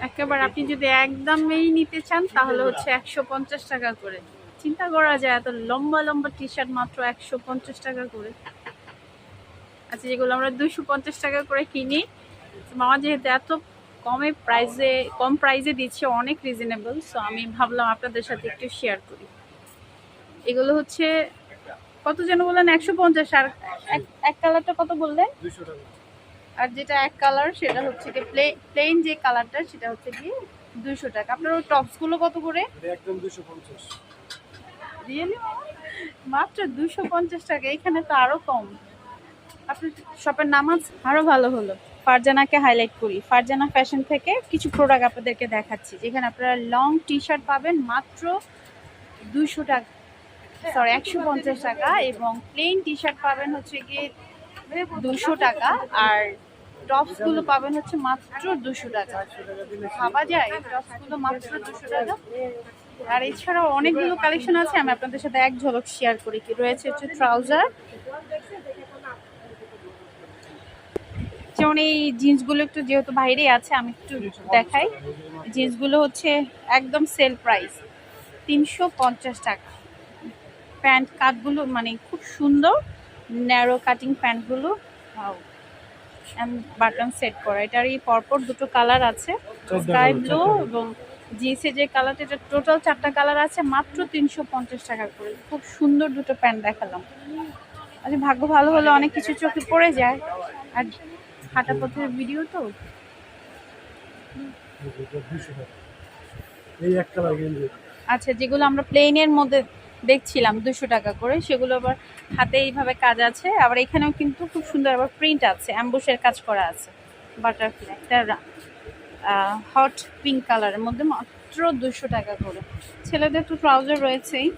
একেবারে আপনি যদি একদমই নিতে চান, তাহলে হচ্ছে একশো পঞ্চাশ টাকা করে। চিন্তা করা যায়, এত লম্বা লম্বা টি শার্ট মাত্র একশো পঞ্চাশ টাকা করে। আচ্ছা যেগুলো আমরা দুশো পঞ্চাশ টাকা করে কিনি। মামা যেহেতু এত কমে প্রাইসে কম প্রাইসে দিচ্ছে, অনেক রিজনেবল সো আমি ভাবলাম আপনাদের সাথে একটু শেয়ার করি। এগুলো হচ্ছে, কত যেন বললেন, একশো পঞ্চাশ, আর এক- এক কালারটা কত বললেন? দুশো টাকা। আর যেটা এক কালার সেটা হচ্ছে কি প্লেন যে কালারটা সেটা হচ্ছে কি দুশো টাকা। আপনার ওই টপসগুলো কত করে? একদম দুশো পঞ্চাশ। রিয়েলি মাত্র দুশো পঞ্চাশ টাকা এখানে তো আরও কম। আপনার শপের নাম আছে আরও ভালো হলো। ফারজানাকে হাইলাইট করি। ফারজানা ফ্যাশন থেকে কিছু প্রোডাক্ট আপনাদেরকে দেখাচ্ছি যেখানে আপনারা লং টি শার্ট পাবেন মাত্র দুশো টাকা সরি একশো পঞ্চাশ টাকা এবং প্লেন টি শার্ট পাবেন হচ্ছে গিয়ে দুশো টাকা আর টপসগুলো পাবেন হচ্ছে মাত্র দুশো টাকা। ভাবা যায় টপসগুলো মাত্র দুশো টাকা। আর এছাড়াও অনেকগুলো কালেকশন আছে, আমি আপনাদের সাথে এক ঝলক শেয়ার করি কি, রয়েছে হচ্ছে ট্রাউজার যেমন এই জিন্সগুলো একটু যেহেতু বাইরে আছে, আমি একটু দেখাই। জিন্সগুলো হচ্ছে একদম সেল প্রাইস তিনশো পঞ্চাশ টাকা। প্যান্ট কাটগুলো মানে খুব সুন্দর। ন্যারো কাটিং প্যান্টগুলো বাটন সেট করা। এটার এই পরপর দুটো কালার আছে স্কাই ব্লু এবং জিন্সের যে কালারটা এটা টোটাল চারটা কালার আছে মাত্র তিনশো পঞ্চাশ টাকা করে। খুব সুন্দর দুটো প্যান্ট দেখালাম। আচ্ছা ভাগ্য ভালো হলে অনেক কিছু চোখে পড়ে যায়। আর হাঁটা পথের ভিডিও তো। আচ্ছা যেগুলো আমরা প্লেনের মধ্যে দেখছিলাম, দুশো টাকা করে। সেগুলো আবার হাতে এইভাবে কাজ আছে। আবার এখানেও কিন্তু খুব সুন্দর আবার প্রিন্ট আছে অ্যাম্বুসের কাজ করা আছে বাটারফ্লাই একটা হট পিঙ্ক কালারের মধ্যে মাত্র দুশো টাকা করে। ছেলেদের তো ট্রাউজার রয়েছেই।